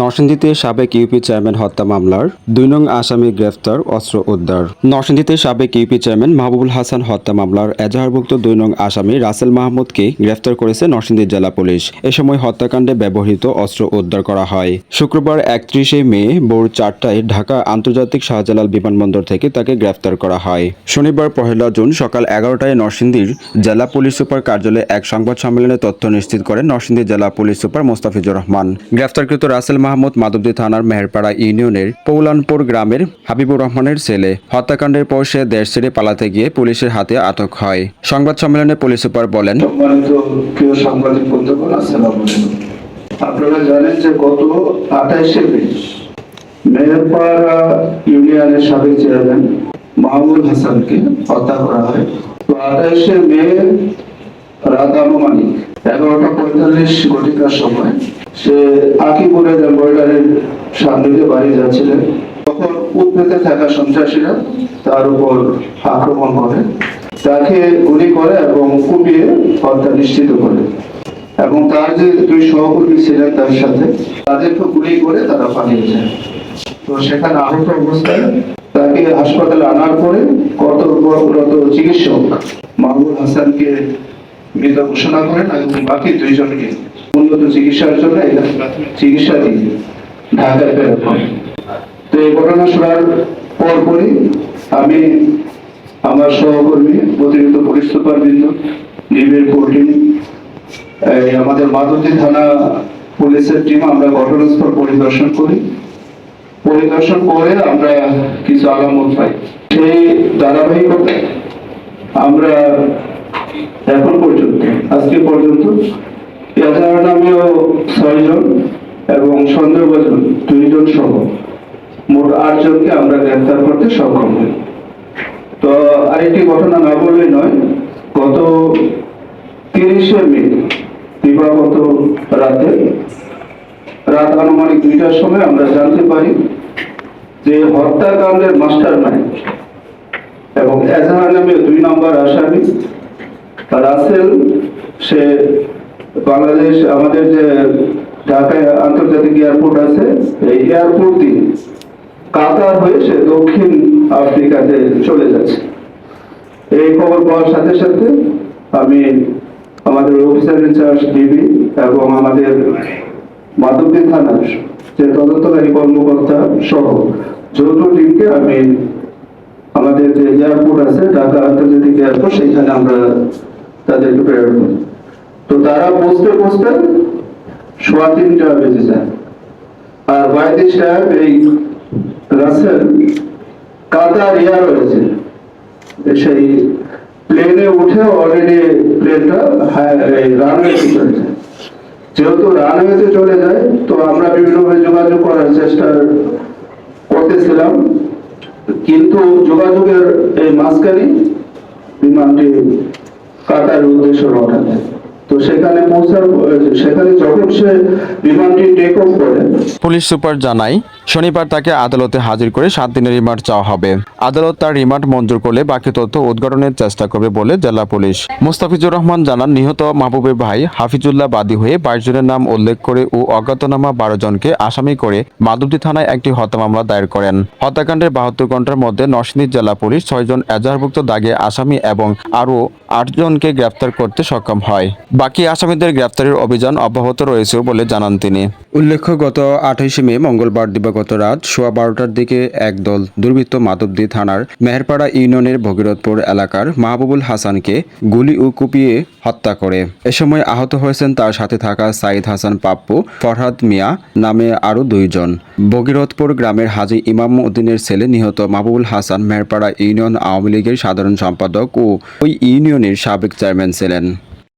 নরসিংদীতে সাবেক UP chairman হত্যা মামলার দুই নং আসামি গ্রেফতার, অস্ত্র উদ্ধার। নরসিংদীতে সাবেক ইউপি চেয়ারম্যান মাহবুবুল হাসান হত্যা মামলার এজাহারভুক্ত দুই নং আসামি রাসেল মাহমুদকে গ্রেফতার করেছে নরসিংদী জেলা পুলিশ। এ সময় হত্যাকাণ্ডে ব্যবহৃত অস্ত্র উদ্ধার করা হয়। শুক্রবার একত্রিশে মে ভোর চারটায় ঢাকা আন্তর্জাতিক শাহজালাল বিমানবন্দর থেকে তাকে গ্রেফতার করা হয়। শনিবার পহেলা জুন সকাল এগারোটায় নরসিংদীর জেলা পুলিশ সুপার কার্যালয়ে এক সংবাদ সম্মেলনে তথ্য নিশ্চিত করেন নরসিংদী জেলা পুলিশ সুপার মোস্তাফিজুর রহমান। গ্রেফতারকৃত রাসেল মাহমুদ মাধবদী থানার মেহেরপাড়া ইউনিয়নের পৌলানপুর গ্রামের হাবিবুর রহমানের ছেলে। হত্যাকাণ্ডের পর সে দেশ ছেড়ে পালাতে গিয়ে পুলিশের হাতে আটক হয়। সংবাদ সম্মেলনে পুলিশ সুপার বলেন আপনারা জানেন যে গত আঠাইশে মে মেহেরপাড়া ইউনিয়নের সাবেক চেয়ারম্যান মাহমুদ হাসানকে হত্যা করা হয়। তো আঠাইশে মে রাত আনুমানিক এগারোটা পঁয়তাল্লিশ ঘটিকার সময় সে আকিপুরের এম্বয়ডারির সামনে দিয়ে বাড়ি যাচ্ছিলেন। তখন উদ্বেগে থাকা সন্ত্রাসীরা তার উপর আক্রমণ করে। তাকে গুলি করে এবং কুপিয়ে হত্যা নিশ্চিত করে। এবং তার যে দুই সহকর্মী ছিলেন তার সাথে তাদেরকে গুলি করে তারা পালিয়ে যায়। তো সেখানে আহত অবস্থায় তাকে হাসপাতালে আনার পরে কর্তব্যরত চিকিৎসক মাহবুব হাসানকে মৃত ঘোষণা করেন এবং বাকি দুইজনকে উন্নত চিকিৎসার জন্য চিকিৎসা দিয়ে ঢাকায় ফেরত হয় তো এই ঘটনা শোনার পরপরই আমি আমার সহকর্মী, অতিরিক্ত পুলিশ সুপারবৃন্দ নিবিড় কোর্টিং এই আমাদের মাধবদী থানা পুলিশের টিম আমরা ঘটনাস্থল পরিদর্শন করি। পরিদর্শন করে আমরা কিছু আলামত পাই। সেই ধারাবাহিকতায় আমরা এখন পর্যন্ত, আজকে পর্যন্ত। এজাহার নামেও ছয়জন এবং সন্দেহভাজন দুইজন সহ মোট আটজনকে আমরা গ্রেফতার করতে সক্ষম হই। তো আরেকটি ঘটনা না বললেই নয়, গত তিরিশে মে, দিবাগত রাতে, রাত আনুমানিক দুইটার সময় আমরা জানতে পারি যে হত্যাকাণ্ডের মাস্টার মাইন্ড এবং এজাহার নামে দুই নম্বর আসামি রাসেল, সে বাংলাদেশ, আমাদের যে ঢাকায় আন্তর্জাতিক এয়ারপোর্ট আছে, এই এয়ারপোর্ট কাতার হয়ে সে দক্ষিণ আফ্রিকাতে চলে যাচ্ছে। এই খবর পাওয়ার সাথে সাথে আমি আমাদের অফিসার ইনচার্জ ডিবি এবং আমাদের মাধবদী থানার যে তদন্তকারী কর্মকর্তা সহ যৌথ টিমকে আমি আমাদের যে এয়ারপোর্ট আছে, ঢাকা আন্তর্জাতিক এয়ারপোর্ট, সেখানে আমরা তাদেরকে প্রেরণ করি তো তারা পৌঁছতে পৌঁছতে সোয়া তিনটা বেজে যায়। আর বাই দিস টাইম এই রাসেল কাতার এয়ার রয়েছে সেই প্লেনে উঠে অলরেডি প্লেনটা রানওয়েতে চলে যায়। যেহেতু রানওয়েতে চলে যায়, তো আমরা বিভিন্নভাবে যোগাযোগ করার চেষ্টা করতেছিলাম। কিন্তু যোগাযোগের এই মাঝখানে বিমানটি কাটার উদ্দেশ্য রওনা দেয় তো সেখানে পৌঁছার সেখানে যখন সে বিমানটি টেক অফ করে, পুলিশ সুপার জানায়, শনিবার তাকে আদালতে হাজির করে সাত দিনের রিমান্ড চাওয়া হবে। আদালত তার রিমান্ড মঞ্জুর করলে বাকি তথ্য উদ্ঘাটনের চেষ্টা করবে বলে জেলা পুলিশ। মুস্তাফিজুর রহমান জানান, নিহত মাহবুবের ভাই হাফিজুল্লাহ বাদী হয়ে বাইশ জনের নাম উল্লেখ করে ও অজ্ঞাতনামা বারো জনকে আসামি করে মাধবদী থানায় একটি হত্যা মামলা দায়ের করেন। হত্যাকাণ্ডের বাহাত্তর ঘণ্টার মধ্যে নরসিংদী জেলা পুলিশ ছয়জন এজাহারভুক্ত দাগে আসামি এবং আরও আটজনকে গ্রেফতার করতে সক্ষম হয়। বাকি আসামিদের গ্রেফতারের অভিযান অব্যাহত রয়েছে বলে জানান তিনি। উল্লেখ্য, গত আঠাইশে মে, মঙ্গলবার দিবাগত রাত সোয়া বারোটার দিকে একদল দুর্বৃত্ত মাধবদী থানার মেহেরপাড়া ইউনিয়নের ভগীরথপুর এলাকার মাহবুবুল হাসানকে গুলি ও কুপিয়ে হত্যা করে। এ সময় আহত হয়েছেন তার সাথে থাকা সাইদ হাসান পাপ্পু, ফরহাদ মিয়া নামে আরও দুইজন। ভগীরথপুর গ্রামের হাজি ইমাম উদ্দিনের ছেলে নিহত মাহবুবুল হাসান মেরপাড়া ইউনিয়ন আওয়ামী লীগের সাধারণ সম্পাদক ও ওই ইউনিয়নের সাবেক চেয়ারম্যান ছিলেন।